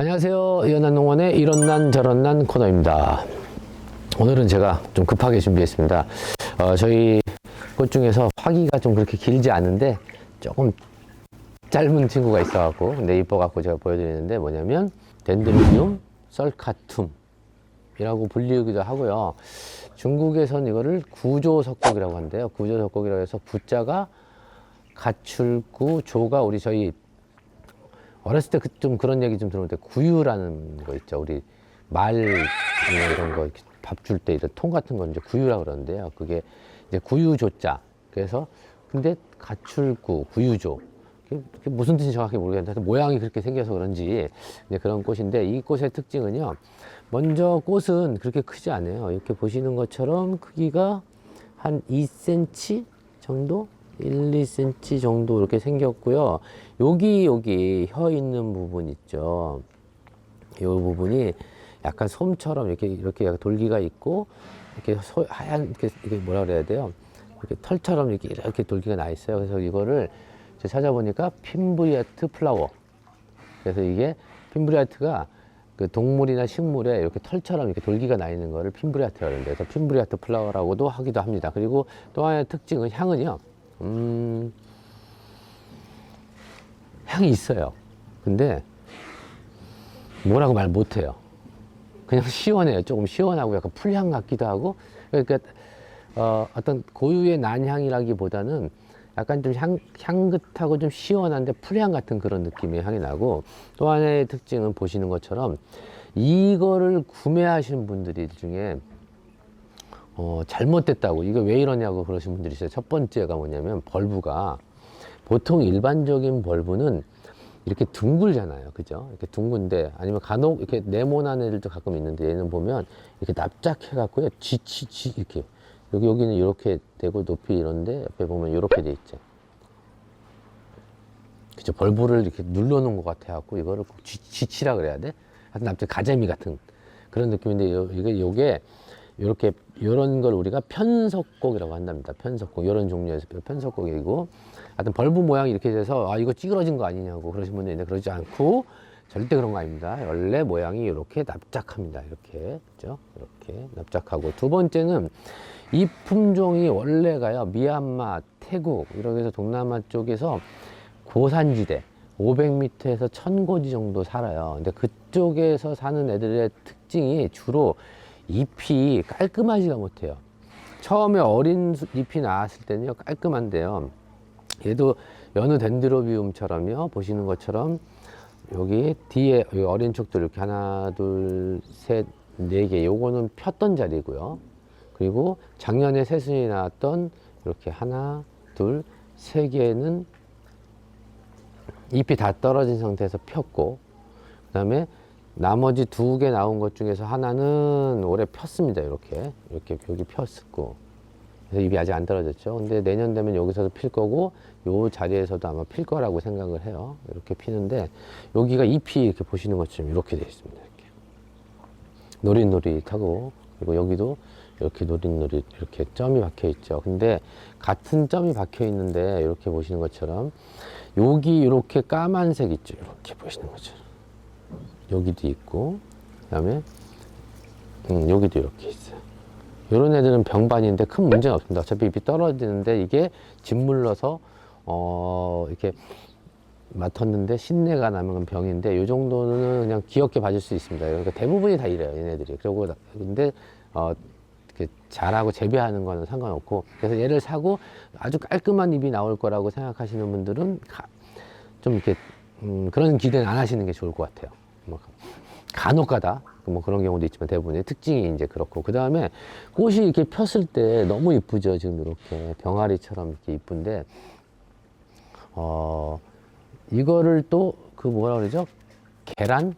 안녕하세요. 연한농원의 이런 난 저런 난 코너입니다. 오늘은 제가 좀 급하게 준비했습니다. 어, 저희 꽃 중에서 화기가 좀 그렇게 길지 않은데 조금 짧은 친구가 있어갖고 근데 이뻐갖고 제가 보여드리는데 뭐냐면 덴드로니움 썰카툼이라고 불리기도 하고요. 중국에선 이거를 구조석곡이라고 한대요. 구조석곡이라고 해서 구자가 가출구 조가 우리 저희 어렸을 때 좀 그런 얘기 좀때 구유라는 거 있죠. 우리 말 이런 거 밥 줄 때 이런 통 같은 건 이제 구유라 그러는데요. 그게 이제 구유조자. 그래서 근데 가출구 구유조. 그게 무슨 뜻인지 정확히 모르겠는데 모양이 그렇게 생겨서 그런지 이제 그런 꽃인데 이 꽃의 특징은요. 먼저 꽃은 그렇게 크지 않아요. 이렇게 보시는 것처럼 크기가 한 2cm 정도? 1, 2cm 정도 이렇게 생겼고요. 여기 여기 혀 있는 부분 있죠. 이 부분이 약간 솜처럼 이렇게 이렇게 돌기가 있고 이렇게 소, 하얀 이렇게 이게 뭐라 그래야 돼요? 이렇게 털처럼 이렇게 이렇게 돌기가 나 있어요. 그래서 이거를 찾아보니까 핀브리아트 플라워. 그래서 이게 핀브리아트가 그 동물이나 식물에 이렇게 털처럼 이렇게 돌기가 나 있는 거를 핀브리아트라고 하는데 그래서 핀브리아트 플라워라고도 하기도 합니다. 그리고 또 하나의 특징은 향은요. 음, 향이 있어요. 근데 뭐라고 말 못해요. 그냥 시원해요. 조금 시원하고 약간 풀향 같기도 하고. 그러니까 어, 어떤 고유의 난향이라기보다는 약간 좀 향, 향긋하고 좀 시원한데 풀향 같은 그런 느낌의 향이 나고 또 하나의 특징은 보시는 것처럼 이거를 구매하시는 분들이 중에 어, 잘못됐다고 이거 왜 이러냐고 그러신 분들이 있어요. 첫 번째가 뭐냐면 벌브가 보통 일반적인 벌브는 이렇게 둥글잖아요. 그죠? 이렇게 둥근데 아니면 간혹 이렇게 네모난 애들도 가끔 있는데 얘는 보면 이렇게 납작해 갖고요. 지치지 이렇게 여기 여기는 이렇게 되고 높이 이런데 옆에 보면 이렇게 돼 있죠. 그죠? 벌브를 이렇게 눌러 놓은 것 같아 갖고 이거를 꼭 지, 지치라 그래야 돼? 하여튼 납작 가재미 같은 그런 느낌인데 요, 이게 요게 이렇게 이런 걸 우리가 편석곡이라고 한답니다. 편석곡 이런 종류에서 편석곡이고 하여튼 벌브 모양이 이렇게 돼서 아 이거 찌그러진 거 아니냐고 그러신 분들 있는데 그러지 않고 절대 그런 거 아닙니다. 원래 모양이 이렇게 납작합니다. 이렇게 그죠? 이렇게 납작하고 두 번째는 이 품종이 원래가요 미얀마, 태국 이렇게 해서 동남아 쪽에서 고산지대 500m에서 1000고지 정도 살아요. 근데 그쪽에서 사는 애들의 특징이 주로 잎이 깔끔하지가 못해요. 처음에 어린 수- 잎이 나왔을 때는요 깔끔한데요. 얘도 여느 덴드로비움처럼요 보시는 것처럼 여기 뒤에 여기 어린 촉도 이렇게 하나 둘 셋 네 개 요거는 폈던 자리고요. 그리고 작년에 새순이 나왔던 이렇게 하나 둘 세 개는 잎이 다 떨어진 상태에서 폈고 그 다음에 나머지 두 개 나온 것 중에서 하나는 올해 폈습니다. 이렇게 이렇게 여기 폈었고 그래서 잎이 아직 안 떨어졌죠. 근데 내년 되면 여기서도 필 거고 요 자리에서도 아마 필 거라고 생각을 해요. 이렇게 피는데 여기가 잎이 이렇게 보시는 것처럼 이렇게 되어 있습니다. 이렇게 노릿노릿하고 그리고 여기도 이렇게 노릿노릿 이렇게 점이 박혀 있죠. 근데 같은 점이 박혀 있는데 이렇게 보시는 것처럼 여기 이렇게 까만색 있죠. 이렇게 보시는 것처럼 여기도 있고 그다음에 음, 여기도 이렇게 있어요. 이런 애들은 병반인데 큰 문제는 없습니다. 어차피 잎이 떨어지는데 이게 짓물러서 어 이렇게 맡았는데 신내가 나면 병인데 이 정도는 그냥 귀엽게 봐줄 수 있습니다. 그러니까 대부분이 다 이래요, 얘네들이. 그리고 나- 근데 어 이렇게 잘하고 재배하는 거는 상관없고 그래서 얘를 사고 아주 깔끔한 잎이 나올 거라고 생각하시는 분들은 가- 좀 이렇게 음, 그런 기대는 안 하시는 게 좋을 것 같아요. 뭐 간혹가다. 뭐 그런 경우도 있지만 대부분의 특징이 이제 그렇고. 그 다음에 꽃이 이렇게 폈을 때 너무 이쁘죠. 지금 이렇게 병아리처럼 이렇게 이쁜데. 어 이거를 또 그 뭐라 그러죠? 계란?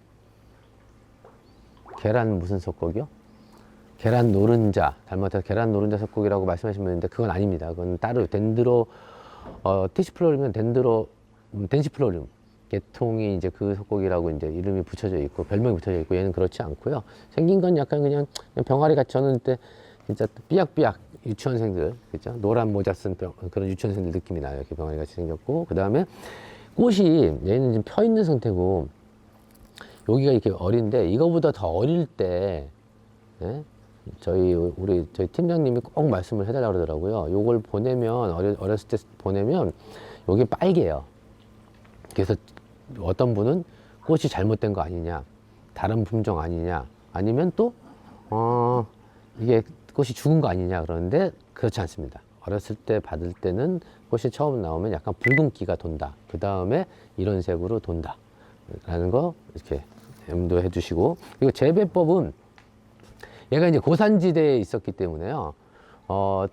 계란 무슨 석곡이요? 계란 노른자. 잘못해서 계란 노른자 석곡이라고 말씀하신 분인데 그건 아닙니다. 그건 따로 덴드로 어, 티시플로리면 덴드로 음, 덴시플로리움 계통이 이제 그 석곡이라고 이제 이름이 붙여져 있고 별명이 붙여져 있고 얘는 그렇지 않고요. 생긴 건 약간 그냥, 그냥 병아리 같이 저는 때 진짜 삐약삐약 유치원생들 그죠? 노란 모자 쓴 병, 그런 유치원생들 느낌이 나요. 이렇게 병아리 같이 생겼고 그 다음에 꽃이 얘는 지금 펴 있는 상태고 여기가 이렇게 어린데 이거보다 더 어릴 때 예? 저희 우리 저희 팀장님이 꼭 말씀을 해달라고 그러더라고요. 요걸 보내면 어렸을 때 보내면 여기 빨개요. 그래서 어떤 분은 꽃이 잘못된 거 아니냐, 다른 품종 아니냐, 아니면 또 어, 이게 꽃이 죽은 거 아니냐 그러는데 그렇지 않습니다. 어렸을 때 받을 때는 꽃이 처음 나오면 약간 붉은기가 돈다. 그 다음에 이런 색으로 돈다. 라는 거 이렇게 염두해 주시고 그리고 재배법은 얘가 이제 고산지대에 있었기 때문에요. 어,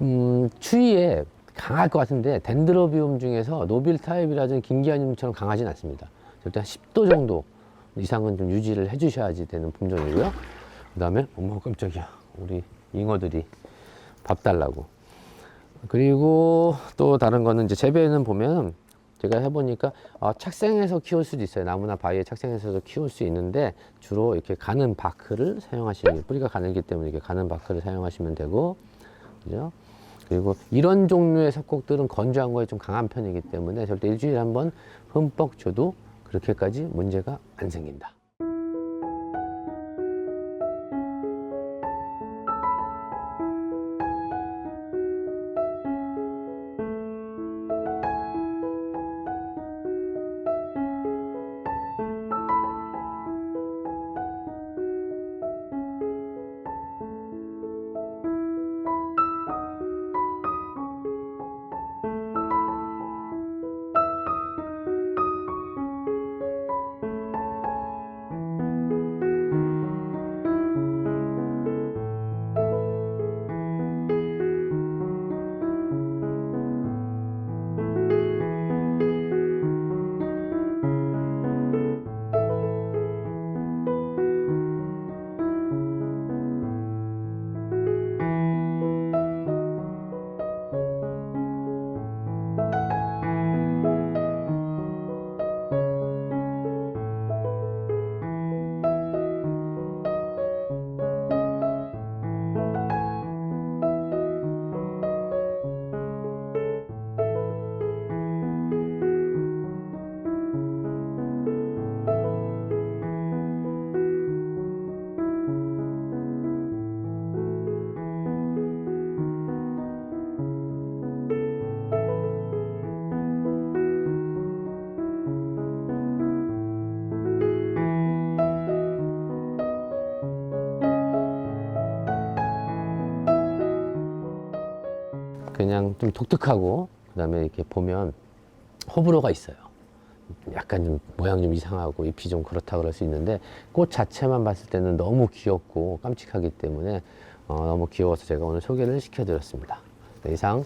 음, 추위에 강할 것 같은데 덴드로비움 중에서 노빌 타입이라든지 긴기아늄처럼 강하진 않습니다. 절대 한 10도 정도 이상은 좀 유지를 해주셔야지 되는 품종이고요. 그 다음에 어머 깜짝이야 우리 잉어들이 밥 달라고. 그리고 또 다른 거는 이제 재배는 보면 제가 해보니까 어, 착생해서 키울 수도 있어요. 나무나 바위에 착생해서도 키울 수 있는데 주로 이렇게 가는 바크를 사용하시는 뿌리가 가늘기 때문에 이렇게 가는 바크를 사용하시면 되고 그죠? 그리고 이런 종류의 석곡들은 건조한 거에 좀 강한 편이기 때문에 절대 일주일에 한 번 흠뻑 줘도 그렇게까지 문제가 안 생긴다. 그냥 좀 독특하고 그다음에 이렇게 보면 호불호가 있어요. 약간 좀 모양 좀 이상하고 잎이 좀 그렇다 그럴 수 있는데 꽃 자체만 봤을 때는 너무 귀엽고 깜찍하기 때문에 어, 너무 귀여워서 제가 오늘 소개를 시켜드렸습니다. 네, 이상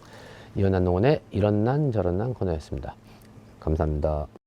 이연한 농원의 이런 난 저런 난 코너였습니다. 감사합니다.